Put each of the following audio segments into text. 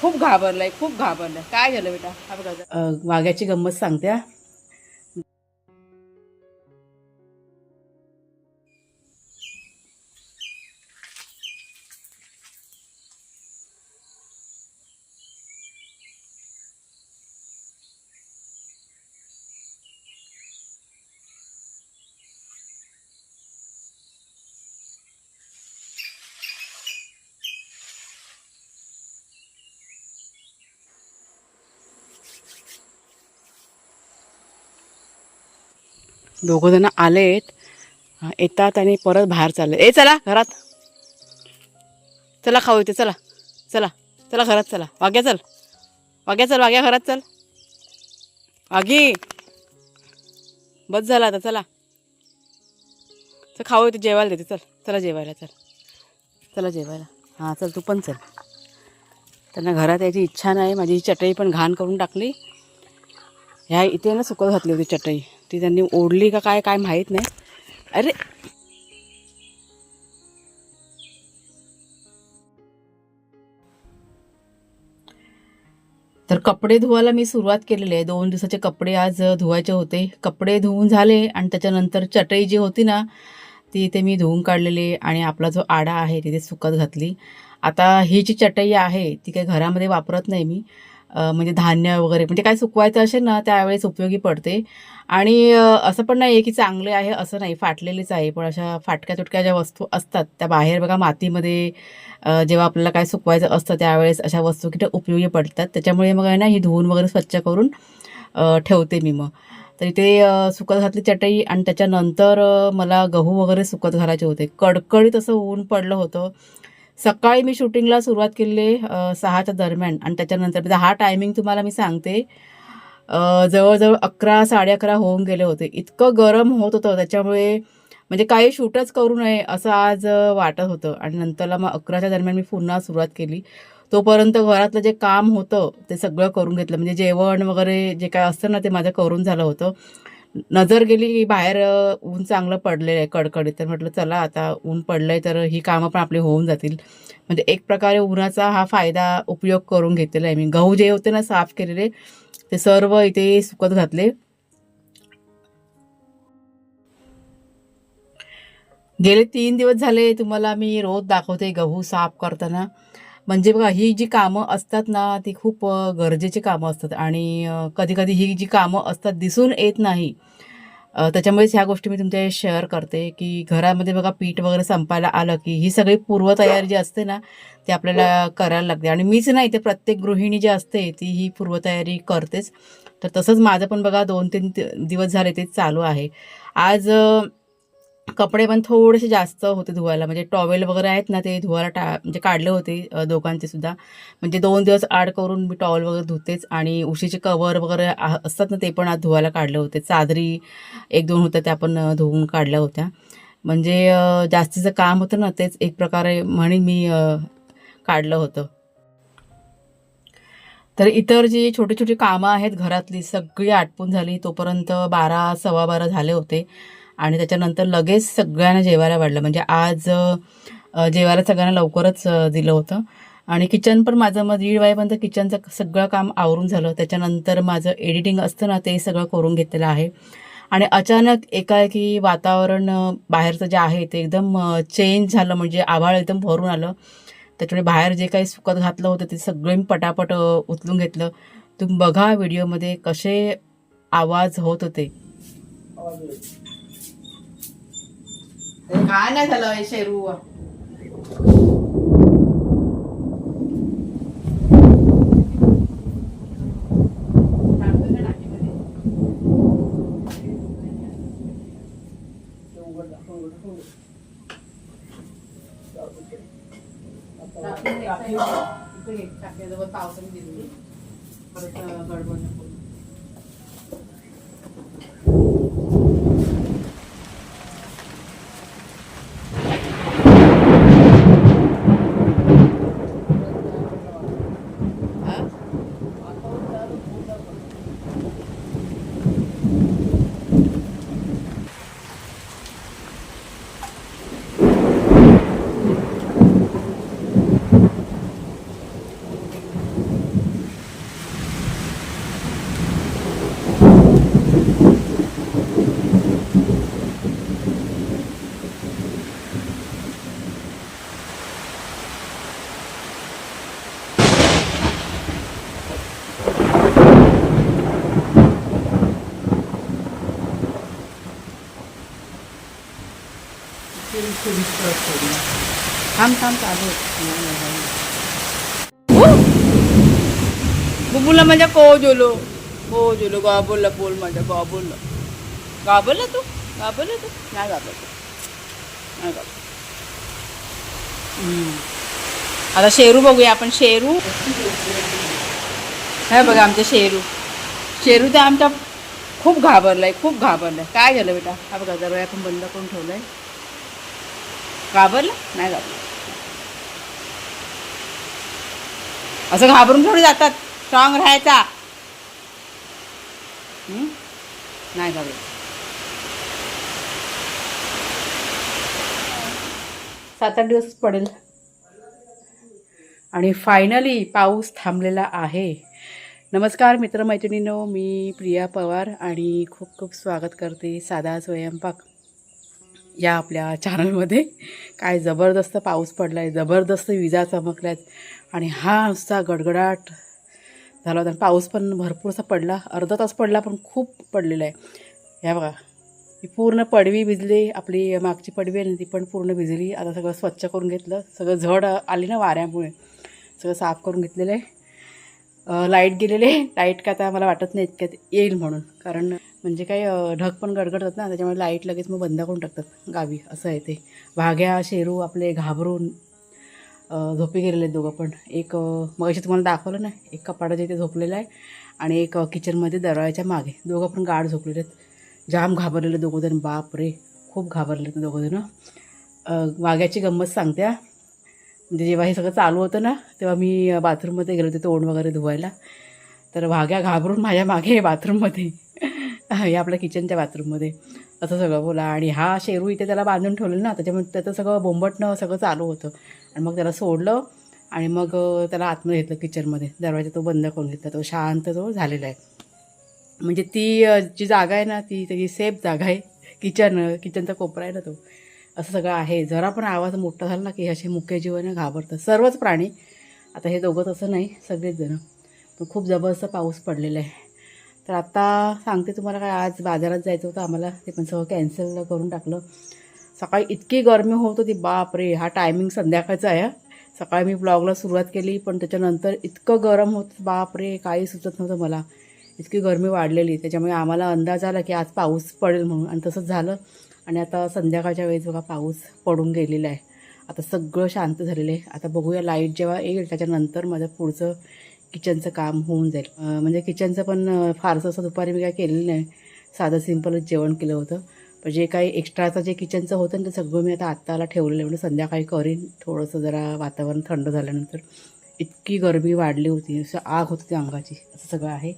खूप घाबरलाय खूप घाबरलाय. काय झालं बेटा? वाघ्याची गंमत सांगते दोघंजणं आले आलेत. येतात आणि परत बाहेर चालले. ए चला घरात. चला खाऊ येते चला. चला. चला घरात चला. वाग्या चल. वाग्या चल वाग्या घरात चल. वाघी बस झाला आता चला. चल खाऊ येते जेवायला देते चल. चला जेवायला चल. चला जेवायला. हां चल तू पण चल. त्यांना घरात यायची इच्छा नाही. माझी ही चटई पण घाण करून टाकली. ह्या इथे ना सुकत घातली होती चटई. ती त्यांनी ओढली का काय काय माहीत नाही. अरे! तर कपडे धुवायला मी सुरुवात केलेली आहे. दोन दिवसाचे कपडे आज धुवायचे होते. कपडे धुवून झाले आणि त्याच्यानंतर चटई जी होती ना ती इथे मी धुवून काढलेली आणि आपला जो आडा आहे तिथे सुकत घातली. आता ही जी चटई आहे ती काही घरामध्ये वापरत नाही मी. म्हणजे धान्य वगैरे म्हणजे काय सुकवायचं असेल ना त्यावेळेस उपयोगी पडते. आणि असं पण नाही आहे की चांगले आहे असं नाही फाटलेलीच आहे. पण अशा फाटक्या तुटक्या ज्या वस्तू असतात त्या बाहेर बघा मातीमध्ये जेव्हा आपल्याला काय सुकवायचं असतं त्यावेळेस अशा वस्तू किती उपयोगी पडतात. त्याच्यामुळे मग आहे ना ही धुवून वगैरे स्वच्छ करून ठेवते मी मग. तर इथे सुकत घातली चटई आणि त्याच्यानंतर मला गहू वगैरे सुकत घालायचे होते. कडकडीत असं ऊन पडलं होतं. सकाळी मी शूटिंगला सुरुवात केली सहाच्या दरम्यान. आणि त्याच्यानंतर म्हणजे हा टायमिंग तुम्हाला मी सांगते जवळजवळ अकरा साडे अकरा होऊन गेले होते. इतकं गरम होत होतं. त्याच्यामुळे म्हणजे काही शूटच करू नये असं आज वाटत होतं. आणि नंतरला मग अकराच्या दरम्यान मी पुन्हा सुरुवात केली. तोपर्यंत घरातलं जे काम होतं ते सगळं करून घेतलं. म्हणजे जेवण वगैरे जे काय असतं ना ते माझं करून झालं होतं. नजर गेली की बाहेर ऊन चांगलं पडलेलं आहे कडकडीत. तर म्हटलं चला आता ऊन पडलं आहे तर ही कामं पण आपली होऊन जातील. म्हणजे एक प्रकारे उन्हाचा हा फायदा उपयोग करून घेतलेला आहे मी. गहू जे होते ना साफ केलेले ते सर्व इथे सुकत घातले. गेले तीन दिवस झाले तुम्हाला मी रोज दाखवते गहू साफ करताना. म्हणजे बघा ही जी कामं असतात ना ती खूप गरजेची कामं असतात. आणि कधी कधी ही जी कामं असतात दिसून येत नाही. त्याच्यामुळेच ह्या गोष्टी मी तुमच्या शेअर करते की घरामध्ये बघा पीठ वगैरे संपायला आलं की ही सगळी पूर्वतयारी जी असते ना ती आपल्याला करायला लागते. आणि मीच नाही ते प्रत्येक गृहिणी जी असते ती ही पूर्वतयारी करतेच. तर तसंच माझं पण बघा दोन तीन दिवस झाले ते चालू आहे. आज कपडे पण थोडेसे जास्त होते धुवायला. म्हणजे टॉवेल वगैरे आहेत ना ते धुवायला टा म्हणजे काढले होते दोघांचे सुद्धा. म्हणजे दोन दिवस आड करून मी टॉवेल वगैरे धुतेच आणि उशीचे कवर वगैरे असतात ना ते पण आज धुवायला काढले होते. चादरी एक दोन होत्या त्या पण धुवून काढल्या होत्या. म्हणजे जास्तीचं काम होतं ना तेच एक प्रकारे म्हणून मी काढलं होतं. तर इतर जी छोटी छोटी कामं आहेत घरातली सगळी आटपून झाली. तोपर्यंत बारा सव्वा बारा झाले होते. आणि त्याच्यानंतर लगेच सगळ्यांना जेवायला वाढलं. म्हणजे आज जेवायला सगळ्यांना लवकरच दिलं होतं. आणि किचन पण माझं मग दीड वाजेपर्यंत किचनचं सगळं काम आवरून झालं. त्याच्यानंतर माझं एडिटिंग असतं ना ते सगळं करून घेतलेलं आहे. आणि अचानक एकाएकी वातावरण बाहेरचं जे आहे ते एकदम चेंज झालं. म्हणजे आभाळ एकदम भरून आलं. त्याच्यामुळे बाहेर जे काही सुकत घातलं होतं ते सगळं मी पटापट उचलून घेतलं. तुम्ही बघा व्हिडिओमध्ये कसे आवाज होत होते. काय नाही झालं शेरू पावसाने दिली परत गडबड नको थांब थांब चालू बुबुला माझ्या को जोलो को जोलो गाबोलला बोल माझ्या गाबोलला गाबरला तू? गाबरला तू? नाही घाबरत नाही घाबरत हम्म. आता शेरू बघूया आपण शेरू. हे बघा आमचे शेरू. शेरू तर आमच्या खूप घाबरलाय खूप घाबरलाय. काय झालं बेटा? हा बघा दरवाजा आपण बंद करून ठेवलाय. घाबरलं नाही घाबरला असं घाबरून थोडी जातात. स्ट्रॉंग राहायचा. नाही घाबरत. सात आठ दिवस पडेल. आणि फायनली पाऊस थांबलेला आहे. नमस्कार मित्रमैत्रिणींनो मी प्रिया पवार आणि खूप खूप स्वागत करते साधा स्वयंपाक या आपल्या चॅनलमध्ये काय जबरदस्त पाऊस पडला आहे जबरदस्त विजा चमकल्या आहेत आणि हा नुसता गडगडाट झाला होता. पाऊस पण भरपूरसा पडला. अर्धा तास पडला पण खूप पडलेला आहे. ह्या बघा. ही पूर्ण पडवी भिजली आपली मागची पडवी आहे ना ती पण पूर्ण भिजली. आता सगळं स्वच्छ करून घेतलं. सगळं झड आली ना वाऱ्यामुळे. सगळं साफ करून घेतलेलं आहे. लाइट गेलेले लाइट का आता मला वाटत नाही इतक्यात येईल म्हणून. कारण म्हणजे काही ढग पण गडगडतात ना त्याच्यामुळे लाइट लगेच मग बंद करून टाकतात गावी असं आहे ते. वाघ्या शेरू आपले घाबरून झोपी गेलेले आहेत दोघं पण. एक मग अशी तुम्हाला दाखवलं ना एक कपाडाच्या इथे झोपलेला आहे आणि एक किचनमध्ये दरवाजाच्या मागे. दोघं पण गाढ झोपलेले आहेत. जाम घाबरलेले दोघंजण बाप रे खूप घाबरले ते दोघंजणं वाघ्याची गंमत सांगते म्हणजे जेव्हा हे सगळं चालू होतं ना तेव्हा मी बाथरूममध्ये गेले होते तोंड वगैरे धुवायला. तर वाघ्या घाबरून माझ्या मागे बाथरूममध्ये हे आपल्या किचनच्या बाथरूममध्ये. असं सगळं बोला. आणि हा शेरू इथे त्याला बांधून ठेवलेलं ना त्याच्यामुळे त्याचं सगळं बोंबटणं सगळं चालू होतं. आणि मग त्याला सोडलं आणि मग त्याला आतमध्ये घेतलं किचनमध्ये. दरवाजा तो बंद करून घेतला. तो शांत तो झालेला आहे. म्हणजे ती जी जागा आहे ना ती त्याची सेफ जागा आहे. किचन किचनचा कोपरा आहे ना तो. असं सगळं आहे. जरा पण आवाज मोठा झाला ना की असे मुख्य जीवन घाबरतात. सर्वच प्राणी. आता हे दोघं तसं नाही सगळेच जण. पण खूप जबरदस्त पाऊस पडलेला आहे. तर आता सांगते तुम्हाला काय आज बाजारात जायचं होतं. आम्हाला ते पण सगळं कॅन्सल करून टाकलं. सकाळी इतकी गरमी होत होती. बाप रे हा टायमिंग संध्याकाळचा आहे हा. सकाळी मी ब्लॉगला सुरुवात केली पण त्याच्यानंतर इतकं गरम होत बाप रे काही सुचत नव्हतं मला. इतकी गरमी वाढलेली. त्याच्यामुळे आम्हाला अंदाज आला की आज पाऊस पडेल म्हणून. आणि तसंच झालं. आणि आता संध्याकाळच्या वेळेस बघा पाऊस पडून गेलेला आहे. आता सगळं शांत झालेलं आहे. आता बघूया लाइट जेव्हा येईल त्याच्यानंतर माझं पुढचं किचनचं काम होऊन जाईल. म्हणजे किचनचं पण फारसं असं दुपारी मी काय केलेलं नाही. साधं सिंपलच जेवण केलं होतं. पण जे काही एक्स्ट्राचं जे किचनचं होतं ना ते सगळं मी आता आत्ताला ठेवलेलं आहे. म्हणजे संध्याकाळी करीन. थोडंसं जरा वातावरण थंड झाल्यानंतर. इतकी गरमी वाढली होती. असं आग होती ती अंगाची. असं सगळं आहे.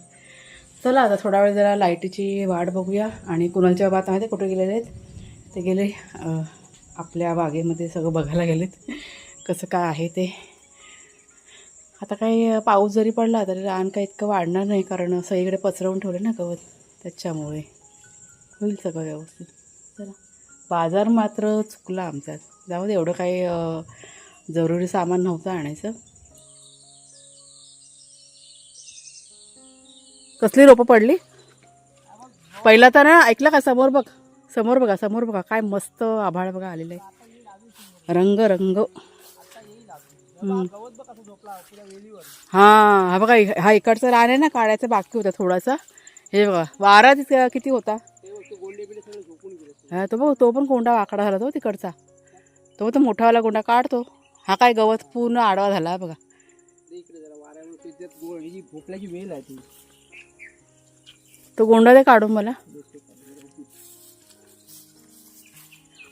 चला आता थोडा वेळ जरा लाईटीची वाट बघूया. आणि कुणालच्या बाबा आता माहिती कुठे गेलेले आहेत? ते गेले आपल्या बागेमध्ये सगळं बघायला गेलेत. कसं काय आहे ते. आता काही पाऊस जरी पडला तरी रान काही इतकं वाढणार नाही कारण सगळीकडे पसरवून ठेवलं ना गवत त्याच्यामुळे. होईल सगळं व्यवस्थित. चला. बाजार मात्र चुकला आमचा. जाऊ दे एवढं काही जरुरी सामान नव्हतं आणायचं. कसली रोपं पडली? पहिला तर ना ऐकलं का समोर बघ? समोर बघा समोर बघा. काय मस्त आभाळ बघा आलेलं आहे. रंग रंग. हा हा बघा हा इकडचा रान आहे ना काढायचा बाकी होता थोडासा. हे बघा वारा तिथे किती होता? हा तो बघ तो पण कोंडा वाकडा झाला तो तिकडचा. तो तर मोठावाला कोंडा काढतो. हा काय गवत पूर्ण आडवा झाला बघा. भोपळ्याची वेल आहे ती. तो गोंडा दे काढून मला.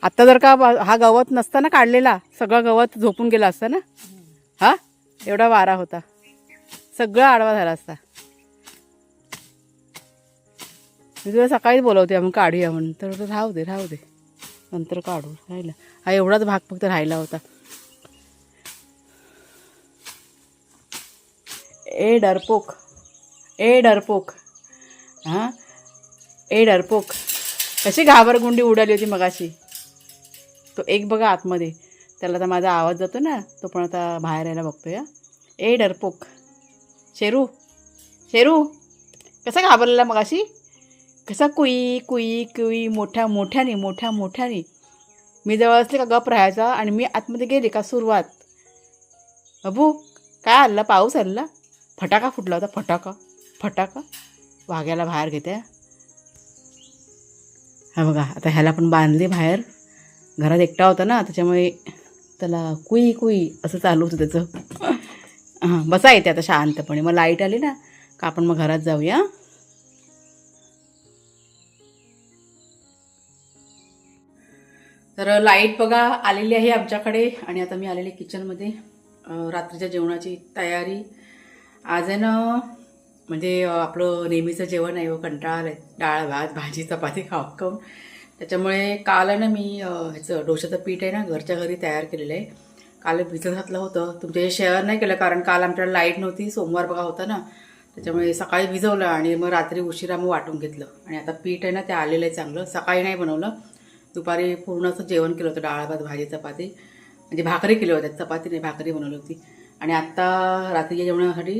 आता जर का हा गवत नसताना काढलेला सगळं गवत झोपून गेला असता ना? हा? एवढा वारा होता. सगळं आडवा झाला असता. मी तुला सकाळीच बोलवते आपण काढूया म्हणून. तर राहू दे राहू दे. नंतर काढू राहिला. हा एवढाच भाग फक्त राहिला होता. ए डरपोक. ए डरपोक. हां? ए डरपोक. कशी घाबरगुंडी उडाली होती मगाशी. तो एक बघा आतमध्ये. त्याला तर माझा आवाज जातो ना तो पण आता बाहेर यायला बघतोय ए डरपोक. शेरू शेरू कसा घाबरलेला मगाशी? कसा कुई कुई कुई मोठ्या मोठ्याने मोठ्या मोठ्याने मी जवळ असले का गप राहायचा आणि मी आतमध्ये गेले का सुरुवात. अबू काय आलं? पाऊस आला? फटाका फुटला होता फटाका फटाका. वाघ्याला बाहेर घेते. हा बघा आता ह्याला पण बांधले बाहेर. घरात एकटा होता ना त्याच्यामुळे त्याला कुई कुई असं चालू होतं त्याचं. हां बसा येते आता शांतपणे. मग लाइट आली ना का आपण मग घरात जाऊया? तर लाइट बघा आलेली आहे आमच्याकडे. आणि आता मी आलेले किचनमध्ये रात्रीच्या जेवणाची तयारी. आज आहे ना म्हणजे आपलं नेहमीचं जेवण आहे व कंटाळा डाळ भात भाजी चपाती खाऊ खाऊन त्याच्यामुळे काल आहे ना मी ह्याचं डोशाचं पीठ आहे ना घरच्या घरी तयार केलेलं आहे. काल भिजत घातलं होतं. तुमच्या शेअर नाही केलं कारण काल आमच्याकडे लाइट नव्हती. सोमवार बघा होता ना. त्याच्यामुळे सकाळी भिजवलं आणि मग रात्री उशिरा मग वाटून घेतलं. आणि आता पीठ आहे ना ते आलेलं आहे चांगलं. सकाळी नाही बनवलं. दुपारी पूर्ण असं जेवण केलं होतं डाळ भात भाजी चपाती. म्हणजे भाकरी केली होत्या चपाती नाही भाकरी बनवली होती. आणि आत्ता रात्रीच्या जेवणासाठी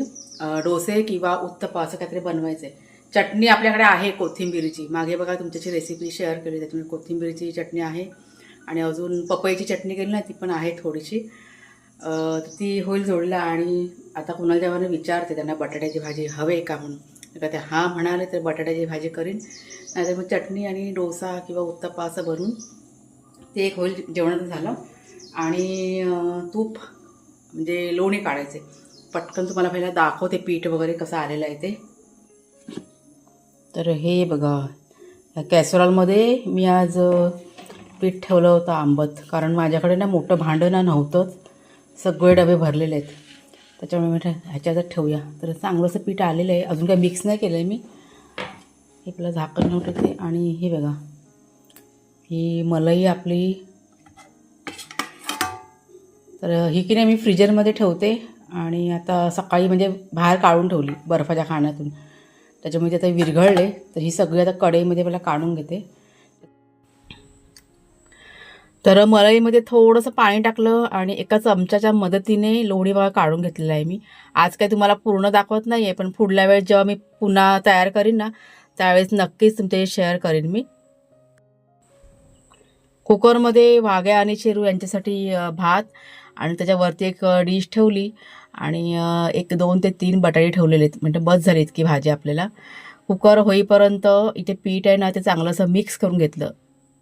डोसे किंवा उत्तप्पा असं काहीतरी बनवायचं आहे चटणी आपल्याकडे आहे कोथिंबीरची. मागे बघा तुमच्याची रेसिपी शेअर केली त्याच्यामुळे कोथिंबीरची चटणी आहे. आणि अजून पपईची चटणी केली ना ती पण आहे थोडीशी. ती होईल जोडला आणि आता कुणाला जेव्हा विचारते त्यांना बटाट्याची भाजी हवे का म्हणून. का ते हां म्हणाले तर बटाट्याची भाजी करीन. नाहीतर मग चटणी आणि डोसा किंवा उत्तप्पा असं भरून ते एक होईल जेवणाचं झालं. आणि तूप म्हणजे लोणी काढायचे. पटकन तुम्हाला पहिला दाखवते पीठ वगैरे कसं आलेलं आहे ते. तर हे बघा या कॅसरॉलमध्ये मी आज पीठ ठेवलं होतं आंबत. कारण माझ्याकडे ना मोठं भांडं ना नव्हतंच. सगळे डबे भरलेले आहेत. त्याच्यामुळे मी ह्याच्यातच ठेवूया. तर चांगलंसं पीठ आलेलं आहे. अजून काही मिक्स नाही केलं आहे मी. हे आपलं झाकण नव्हतं आणि हे बघा ही मलई आपली. तर ही की नाही मी फ्रीजरमध्ये ठेवते. आणि आता सकाळी म्हणजे बाहेर काढून ठेवली बर्फाच्या खाण्यातून. त्याच्यामुळे ते आता विरघळले तर ही सगळी आता कढईमध्ये मला काढून घेते. तर मलईमध्ये थोडंसं पाणी टाकलं आणि एका चमच्याच्या मदतीने लोणी बघा काढून घेतलेला आहे मी. आज काही तुम्हाला पूर्ण दाखवत नाही आहे पण पुढल्या वेळेस जेव्हा मी पुन्हा तयार करीन ना त्यावेळेस नक्कीच तुमच्याशी शेअर करीन मी. कुकरमध्ये वाघ्या आणि शेरू यांच्यासाठी भात आणि त्याच्यावरती एक डिश ठेवली. आणि एक दोन ते तीन बटाटे ठेवलेले आहेत. म्हणजे बस झाली इतकी भाजी आपल्याला. कुकर होईपर्यंत इथे पीठ आहे ना ते चांगलं असं मिक्स करून घेतलं.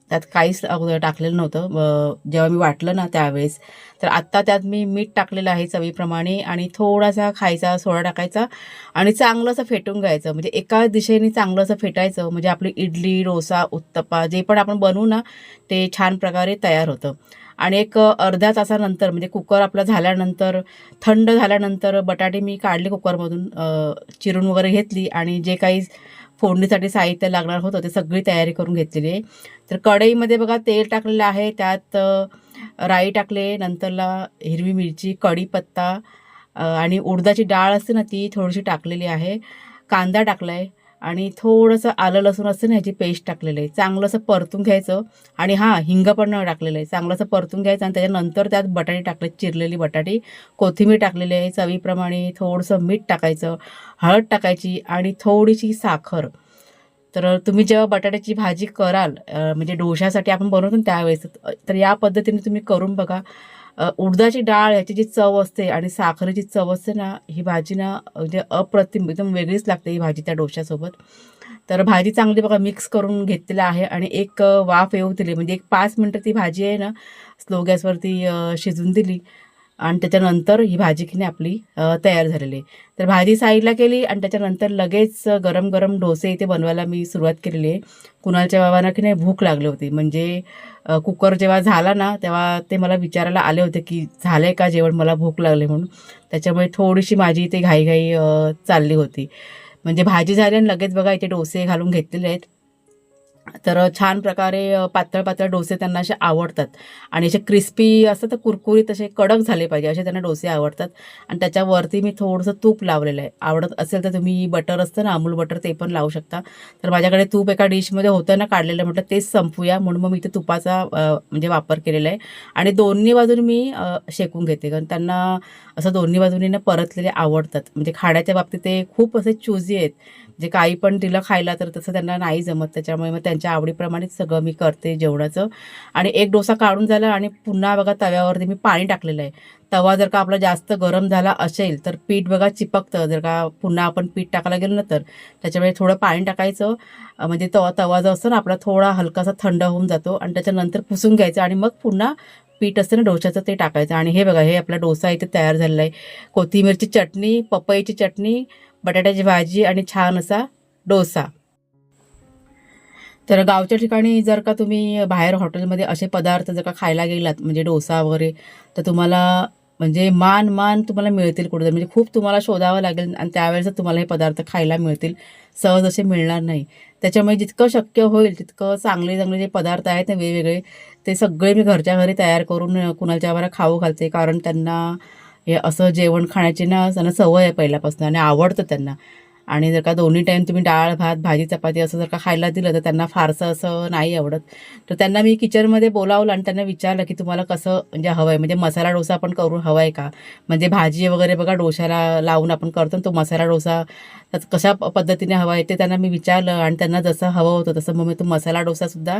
त्यात काहीच अगोदर टाकलेलं नव्हतं. जेव्हा मी वाटलं ना त्यावेळेस तर आत्ता त्यात मी मीठ टाकलेलं आहे चवीप्रमाणे आणि थोडासा खायचा सोडा टाकायचा आणि चांगलं असं फेटून घ्यायचं. म्हणजे एका दिशेने चांगलं असं फेटायचं. म्हणजे आपली इडली डोसा उत्तप्पा जे पण आपण बनवू ना ते छान प्रकारे तयार होतं. आणि एक अर्ध्या तासानंतर म्हणजे कुकर आपला झाल्यानंतर थंड झाल्यानंतर बटाटे मी काढले कुकरमधून चिरून वगैरे घेतली आणि जे काही फोडणीसाठी साहित्य लागणार होतं ते सगळी तयारी करून घेतलेली आहे. तर कढईमध्ये बघा तेल टाकलेलं आहे त्यात राई टाकले नंतरला हिरवी मिरची कढीपत्ता आणि उडदाची डाळ असते ना ती थोडीशी टाकलेली आहे. कांदा टाकला आहे आणि थोडंसं आलं लसूण असतं ना ह्याची पेस्ट टाकलेलं आहे. चांगलं असं परतून घ्यायचं आणि हां हिंग पण टाकलेलं आहे. चांगलं असं परतून घ्यायचं आणि त्याच्यानंतर त्यात बटाटे टाकले चिरलेली बटाटे. कोथिंबीर टाकलेली आहे चवीप्रमाणे थोडंसं मीठ टाकायचं हळद टाकायची आणि थोडीशी साखर. तर तुम्ही जेव्हा बटाट्याची भाजी कराल म्हणजे डोशासाठी आपण बनवतो त्यावेळेस तर या पद्धतीने तुम्ही करून बघा. उडदाची डाळ याची जी चव असते आणि साखरेची चव असते ना ही भाजी ना म्हणजे अप्रतिम एकदम वेगळीच लागते ही भाजी त्या डोशासोबत तर भाजी चांगली बघा मिक्स करून घेतलेला आहे आणि एक वाफ येऊ दिली. म्हणजे एक पाच मिनटं ती भाजी आहे ना स्लो गॅसवरती शिजून दिली. आणि त्याच्यानंतर ही भाजी की नाही आपली तयार झालेली आहे. तर भाजी साईडला केली आणि त्याच्यानंतर लगेच गरम गरम डोसे इथे बनवायला मी सुरुवात केलेली आहे. कुणालच्या बाबांना की नाही भूक लागली होती. म्हणजे कुकर जेव्हा झाला ना तेव्हा ते मला विचारायला आले होते की झालं आहे का जेवण? मला भूक लागली म्हणून. त्याच्यामुळे थोडीशी माझी इथे घाईघाई चालली होती. म्हणजे भाजी झाली आणि लगेच बघा इथे डोसे घालून घेतलेले आहेत. तर छान प्रकारे पातळ पातळ डोसे त्यांना असे आवडतात. आणि असे क्रिस्पी असं तर कुरकुरीत असे कडक झाले पाहिजे असे त्यांना डोसे आवडतात. आणि त्याच्यावरती मी थोडंसं तूप लावलेलं आहे. आवडत असेल तर तुम्ही बटर असतं ना अमूल बटर ते पण लावू शकता. तर माझ्याकडे तूप एका डिशमध्ये होतं ना काढलेलं म्हटलं तेच संपूया म्हणून मग मी इथे तुपाचा म्हणजे वापर केलेला आहे. आणि दोन्ही बाजून मी शेकून घेते कारण त्यांना असं दोन्ही बाजूनी ना परतलेले आवडतात. म्हणजे खाण्याच्या बाबतीत ते खूप असे चुजी आहेत. जे काही पण दिलं खायला तर तसं त्यांना नाही जमत. त्याच्यामुळे मग त्यांच्या आवडीप्रमाणेच सगळं मी करते जेवणाचं. आणि एक डोसा काढून झाला आणि पुन्हा बघा तव्यावरती मी पाणी टाकलेलं आहे. तवा जर का आपला जास्त गरम झाला असेल तर पीठ बघा चिपकतं. जर का पुन्हा आपण पीठ टाकायला गेलो ना तर. त्याच्यामुळे थोडं पाणी टाकायचं. म्हणजे तवा तवा जो असतो ना आपला थोडा हलकासा थंड होऊन जातो आणि त्याच्यानंतर पुसून घ्यायचं आणि मग पुन्हा पीठ असतं ना डोशाचं ते टाकायचं. आणि हे बघा हे आपला डोसा इथे तयार झालेला आहे. कोथिंबीरची चटणी पपईची चटणी बटाट्याची भाजी आणि छान असा डोसा. तर गावच्या ठिकाणी जर का तुम्ही बाहेर हॉटेलमध्ये असे पदार्थ जर का खायला गेलात म्हणजे डोसा वगैरे तर तुम्हाला म्हणजे मान मान तुम्हाला मिळतील कुठेतरी. म्हणजे खूप तुम्हाला शोधावं लागेल आणि त्यावेळेस तुम्हाला हे पदार्थ खायला मिळतील सहज असे मिळणार नाही. त्याच्यामुळे जितकं शक्य होईल तितकं चांगले चांगले जे पदार्थ आहेत ना वेगवेगळे ते सगळे मी घरच्या घरी तयार करून कुणाच्या बरं खाऊ घालते. कारण त्यांना हे असं जेवण खाण्याची ना त्यांना सवय आहे पहिल्यापासून आणि आवडतं त्यांना. आणि जर का दोन्ही टाईम तुम्ही डाळ भात भाजी चपाती असं जर का खायला दिलं तर त्यांना फारसं असं नाही आवडत. तर त्यांना मी किचनमध्ये बोलावलं आणि त्यांना विचारलं की तुम्हाला कसं म्हणजे हवं आहे म्हणजे मसाला डोसा आपण करून हवा आहे का? म्हणजे भाजी वगैरे बघा डोशाला लावून आपण करतो तो मसाला डोसा कशा प- पद्धतीने हवा आहे ते त्यांना मी विचारलं आणि त्यांना जसं हवं होतं तसं मग मी तो मसाला डोसासुद्धा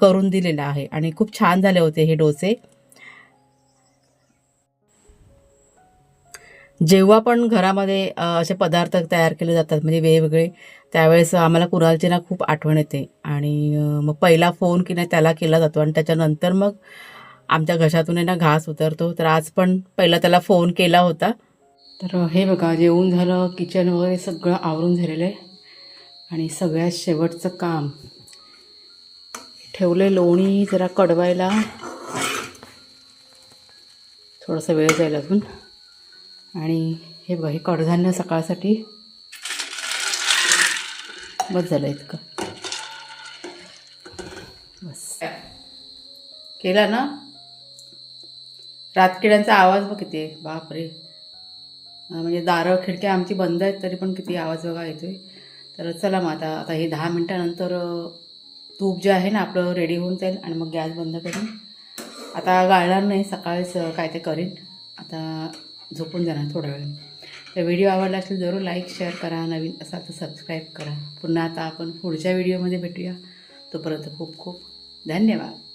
करून दिलेला आहे. आणि खूप छान झाले होते हे डोसे. जेव्हा पण घरामध्ये असे पदार्थ तयार केले जातात म्हणजे वेगवेगळे त्यावेळेस आम्हाला कुणालची ना खूप आठवण येते. आणि मग पहिला फोन की नाही त्याला केला जातो. आणि त्याच्यानंतर मग आमच्या घशातून आहे ना घास उतरतो. तर आज पण पहिला त्याला फोन केला होता. तर हे बघा जेवून झालं किचन वगैरे सगळं आवरून झालेलं आहे. आणि सगळ्यात शेवटचं काम. ठेवले लोणी जरा कडवायला. थोडासा वेळ जाईल अजून. आणि हे बघा हे कडधान्य सकाळसाठी बस झालं इतकं. बस. केला ना? रातकिड्यांचा आवाज बघ किती आहे. बापरे. म्हणजे दारं खिडक्या आमची बंद आहेत तरी पण किती आवाज बघा येतोय. तर चला मग आता आता हे दहा मिनटानंतर तूप जे आहे ना आपलं रेडी होऊन जाईल आणि मग गॅस बंद करून. आता गाळणार नाही सकाळीच काय ते करीन. आता झोपून जाणार थोड्या वेळ तर व्हिडिओ आवडला असेल जरूर लाईक शेअर करा. नवीन असा तर सबस्क्राईब करा. पुन्हा आता आपण पुढच्या व्हिडिओमध्ये भेटूया. तोपर्यंत खूप खूप धन्यवाद.